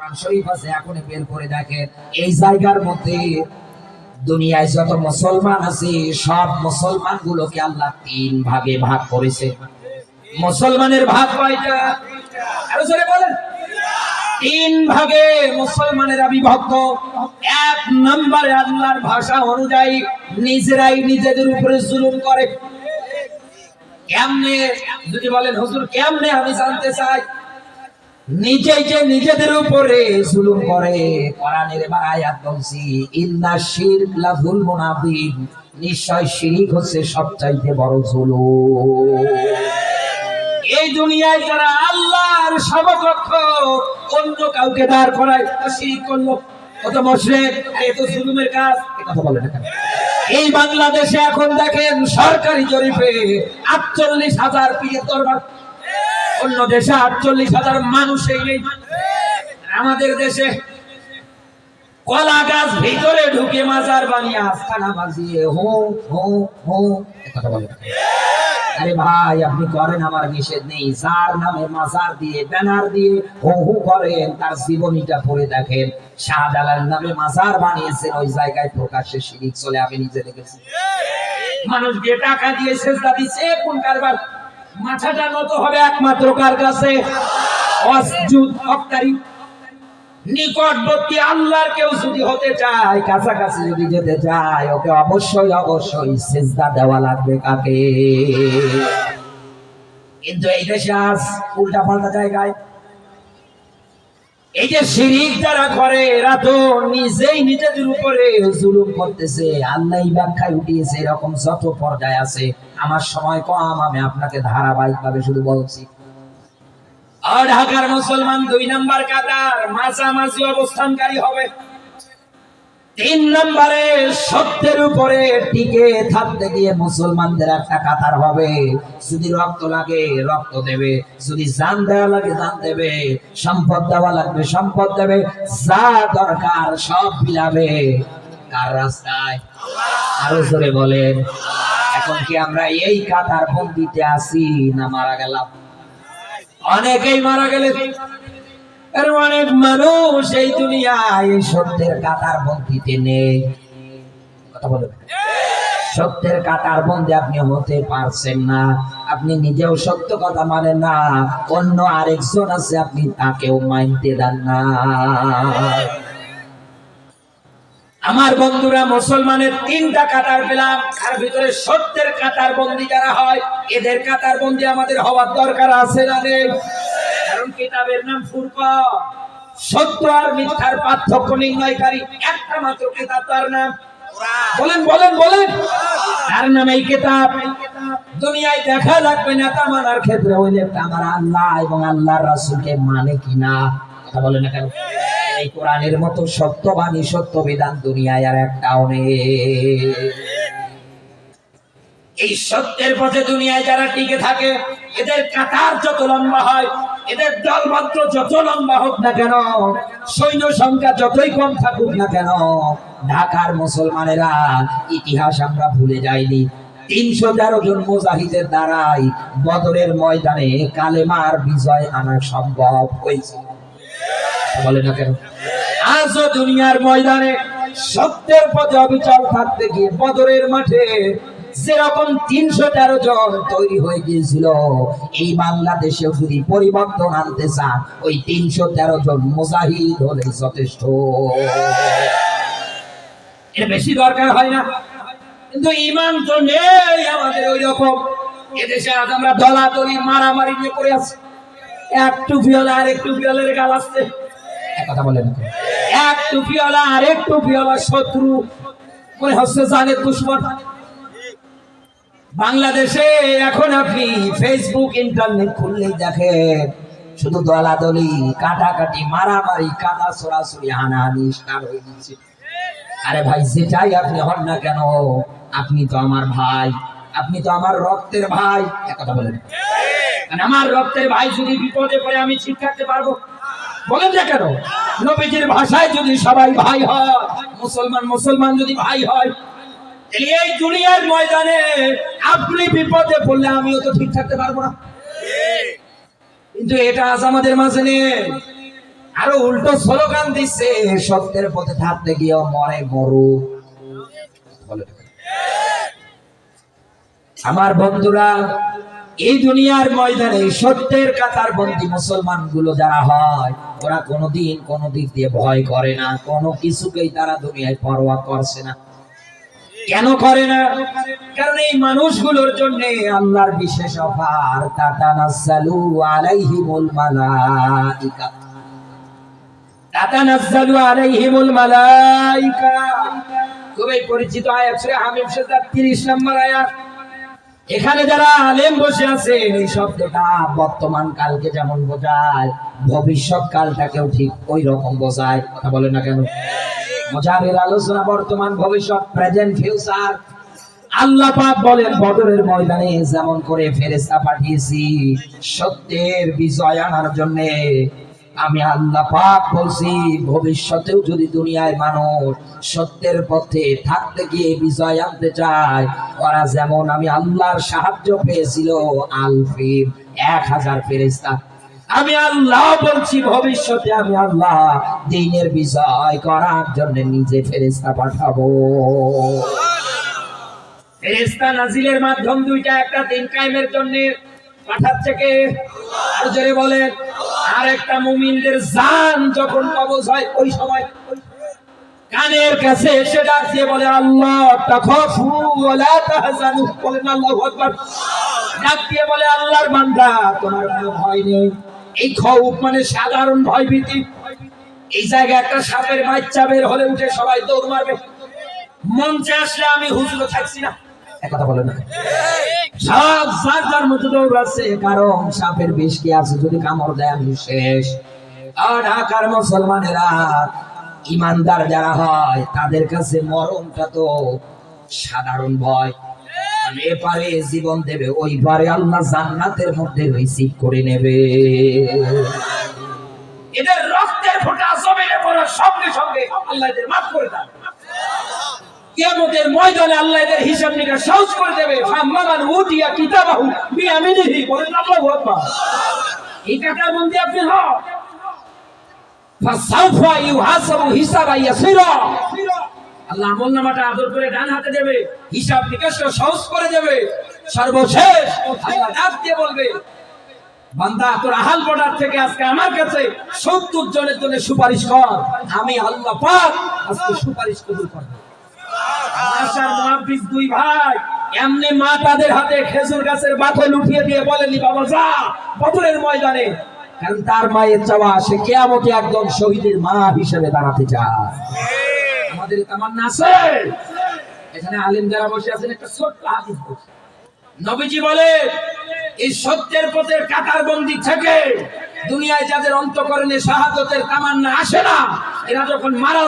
শরীফ বের করে এই জায়গার মধ্যে দুনিয়ায় যত মুসলমান আছে, সব মুসলমান গুলোকে আল্লাহ তিন ভাগে ভাগ করেছে। মুসলমানের ভাগ তিন ভাগে মুসলমানেরা বিভক্ত। এক নম্বরে আল্লাহর ভাষা অনুযায়ী নিজেরাই নিজেদের উপরে জুলুম করে। কেমনে? যদি বলেন, হুজুর, কেমনে আমি জানতে চাই? নিজেই যে নিজেদের উপরে জুলুম করে, কোরআনের আয়াত বলছি, ইন্না নিশ্চয় শিরিক হচ্ছে সবচাইতে বড় জুলুম। এই দুনিয়ায় যারা আল্লাহর সমকক্ষ অন্য কাউকে দাঁড় করায় শিরিক করল। কত মুশরিক তো জুলুমের কাজ কথা বলে না এই বাংলাদেশে এখন দেখেন সরকারি জরিপে আটচল্লিশ হাজার পীরের দরবার অন্য দেশে আটচল্লিশ হাজার মানুষই নেই। আমাদের দেশে কলা গাছ ভিতরে ঢুকে মাজার বানিয়ে আস্থানা বাজিয়ে হো হো হো। আরে ভাই, আপনি করেন, আমার নিষেধ নেই। যার নামে মাজার দিয়ে, ব্যানার দিয়ে হো হো করেন, তার জীবনীটা পড়ে দেখেন। শাহজালাল নামে মাজার বানিয়েছেন, ওই জায়গায় প্রকাশ্যে শিরিক চলে, আমি নিজে দেখেছি। মানুষ গিয়ে টাকা দিয়ে সেজদা দিচ্ছে কোন কারবার? মাথাটা নত হবে একমাত্র কার কাছে? নিকটবর্তী আল্লাহর কেউ যদি হতে চায়, কাছাকাছি যদি যেতে চায়, ওকে অবশ্যই অবশ্যই দেওয়া লাগবে কাকে? কিন্তু এই দেশে আজ উল্টা পাল্টা জায়গায়। এই যে শিরিক যারা করে, এরা তো নিজেই নিজেদের উপরে জুলুম করতেছে। আল্লাহ ব্যাখ্যায় উঠিয়েছে, এরকম যত পর্যায়ে আছে। আমার সময় কম, আমি আপনাকে ধারাবাহিক ভাবে শুধু বলছি। ঢাকার মুসলমান দুই কাতার, মাঝামাঝি অবস্থানকারী হবে। তিন নম্বরে সত্যের উপরে টিকে থাকতে গিয়ে মুসলমানদের একটা কাতার হবে। যদি রক্ত লাগে, রক্ত দেবে। যদি জান দেওয়া লাগে, জান দেবে। সম্পদ দেওয়া লাগবে, সম্পদ দেবে। যা দরকার সব বিলাবে কার রাস্তায়? আরও জোরে বলেন। এখন কি আমরা এই কাতার বন্দিতে আছি না মারা গেলাম? অনেকেই মারা গেলে অনেক মানুষ এই দুনিয়ায় এই সত্যের কাতার বন্দিতে নেই। কথা বলে। সত্যের কাতার বন্দি আপনি হতে পারছেন না। আপনি নিজেও সত্য কথা মানেন না। অন্য আরেকজন আছে, আপনি তাকেও মানতে দেন না। আমার বন্ধুরা, মুসলমানের তিনটা কাতার পেলাম। তার ভিতরে সত্যের কাতার বন্দি যারা হয়, এদের কাতার বন্দি আমাদের হওয়ার দরকার আছে না কারণ কিতাবের নাম ফুরকান। সত্য আর মিথ্যার পার্থক্য নির্ণয়কারী একটা মাত্র কিতাব তার নাম বলেন বলেন বলেন। তার নাম এই কিতাব। দুনিয়ায় দেখা লাগবে নেতা মানার ক্ষেত্রে। ওই যে আমার আল্লাহ এবং আল্লাহর রাসূলকে মানে কিনা কথা বলে না কেন? এই কোরআনের মতো সত্যবাণী সত্য বিধান দুনিয়ায় আর একটাও এই সত্যের পথে দুনিয়ায় যারা টিকে থাকে, এদের কাতার যত লম্বা হয়, এদের যত লম্বা হোক না কেন, সৈন্য সংখ্যা যতই কম থাকুক না কেন, ঢাকার মুসলমানেরা ইতিহাস আমরা ভুলে যাইনি। তিনশো তেরো জন মুজাহিদের দ্বারাই বদরের ময়দানে কালেমার বিজয় আনা সম্ভব হয়েছে। বলে না কেন? আজও দুনিয়ার ময়দানে সত্যের পথে অবিচল থাকতে গিয়ে বদরের মাঠে যেরকম তিনশো তেরো জন তৈরি হয়ে গিয়েছিল, এই বাংলাদেশে যদি পরিবর্তন আনতে চান, ওই তিনশো তেরো জন মুজাহিদ হলে যথেষ্ট। এর বেশি দরকার হয় না। কিন্তু ইমান তো নেই আমাদের ওই রকম এদেশে আজ আমরা দলাদলি, মারামারি নিয়ে পড়ে আছি। এক টুপিওয়ালা আর এক টুপিওয়ালার গাল আসছে। কথা বলেন এক টুপিওয়ালা আর এক টুপিওয়ালা শত্রু। মনে হচ্ছে জানের দুশ্মন। বাংলাদেশে এখন আপনি ফেসবুক ইন্টারনেট খুললেই দেখেন শুধু দলাদলি কাটাকাটি মারামারি কাটা সরাসরি হানাহানি স্টার্ট হয়ে গেছে আরে ভাই যেটাই আপনি হন না কেন আপনি তো আমার ভাই আপনি তো আমার রক্তের ভাই। এক কথা বলেন। মানে আমার রক্তের ভাই যদি বিপদে পড়ে আমি ঠিক থাকতে পারব। বলেন না কেন? নবীজির ভাষায় যদি সবাই ভাই হয়, মুসলমান মুসলমান যদি ভাই হয় এই দুনিয়ার ময়দানে আপনি বিপদে পড়লে আমিও তো ঠিক থাকতে পারব না। কিন্তু এটা আজ আমাদের মাঝে নেই আরও উল্টো স্লোগান দিচ্ছে, সত্যের পথে থাকতে গিয়ে মরে মরু আমার বন্ধুরা এই দুনিয়ার ময়দানে সত্যের কাতার বন্দী মুসলমানগুলো যারা হয়, ওরা কোনোদিন কোনো দিক দিয়ে ভয় করে না, কোনো কিছুকেই তারা দুনিয়ায় পরোয়া করছে না। কেন করে না? কারণ এই মানুষগুলোর জন্য আল্লাহর বিশেষ অফার, তাতানাজ্জালু আলাইহিমুল মালাইকা। তাতানাজ্জালু আলাইহিমুল মালাইকা। খুবই পরিচিত আয়াত, সূরা হামিম, সুরা 30 নম্বর আয়াত। এখানে যারা আলেম বসে আছেন, এই শব্দটা বর্তমান কালকে যেমন বোঝায়, ভবিষ্যৎ কালটাকেও ঠিক ওই রকম বোঝায়। কথা বলে না কেন? মোজাবের আলোচনা বর্তমান, ভবিষ্যৎ প্রেজেন্ট ফিউচার আল্লাহ পাক বলেন, বদরের ময়দানে যেমন করে ফেরেস্তা পাঠিয়েছি, সত্যের বিজয় আনার জন্য আমি আল্লাহ পাক বলছি, ভবিষ্যতেও যদি দুনিয়ায় মানুষ সত্যের পথে থাকতে গিয়ে বিজয় আনতে চায়, ওরা যেমন আমি আল্লাহর সাহায্য পেয়েছিল আলফিম এক হাজার ফেরেশতা। আমি আল্লাহ বলছি, ভবিষ্যতে আমি আল্লাহ দিনের বিজয় করার জন্য নিজে ফেরেশতা পাঠাবো। ফেরেশতা নাজিলের মাধ্যম দুইটা, একটা দিন কায়েমের জন্য পাঠাচ্ছে কে? আর জোরে বলেন। আর একটা মুমিনদের জান যখন কবজ হয়, ওই সময় কানের কাছে এসে ডাক দিয়ে বলে, আল্লাহ, তাখাফু ওয়ালা তাহজানু বলেন ডাক দিয়ে বলে, আল্লাহর বান্দা, তোমার কোনো ভয় নেই। এই খৌফ মানে সাধারণ ভয় ভীতি এই জায়গায় একটা সাপের বাচ্চা বের হলে উঠে সবাই দৌড় মারবে। মঞ্চে আসলে আমি হুজুর থাকছি না। কথা বলে না। যার মতো কারণ সাপের বিষ কি আছে? যদি কামড় দেয়, আমি শেষ। আর ঢাকার মুসলমানেরা, ইমানদার যারা হয়, তাদের কাছে মরণটা তো সাধারণ ভয়। এপারে জীবন দেবে ওই পারে আল্লাহ জান্নাতের মধ্যে রিসিভ করে নেবে। এদের রক্তের ফোঁটা জমিনে পড়ার সঙ্গে সঙ্গে আল্লাহ এদের মাফ করে দেন। কিয়ামতের ময়দানে আল্লাহ এদের হিসাব নিকাশ সহজ করে দেবে। কিতাবাহু বলেন, আল্লাহু আকবার। এই কাটার মধ্যে আপনি হন। ফাসাউফা ইউহাসাবু হিসাবা ইয়াসিরা। আল্লাহ আমল নামাটা আদর করে ডান হাতে দেবে। হিসাব সহজ করে দেবে। সর্বশেষ আল্লাহ ডাক দিয়ে বলবে, বান্দা, তোর আহাল বর্ডার থেকে আজকে আমার কাছে সত্তর জনের জন্য সুপারিশ কর। আমি আল্লাহ পাক আজকে সুপারিশ কবুল করব। দুই ভাই, এমনি মা তাদের হাতে খেজুর গাছের উঠিয়ে দিয়ে বলেনি বাবা, যা ময়দানে। কারণ তার মায়ের চাওয়া, সে কেয়ামতে একজন শহীদের মা হিসেবে দাঁড়াতে চায়। আমাদের তামান্না আছে? এখানে আলিম যারা বসে আছেন, একটা ছোট্ট হাদিস নবীজি বলে এই সত্যের পথের কাতার বন্দি থেকে দুনিয়ায় যাদের অন্তকরণে শাহাদতের তামান্না আসে না, এরা যখন মারা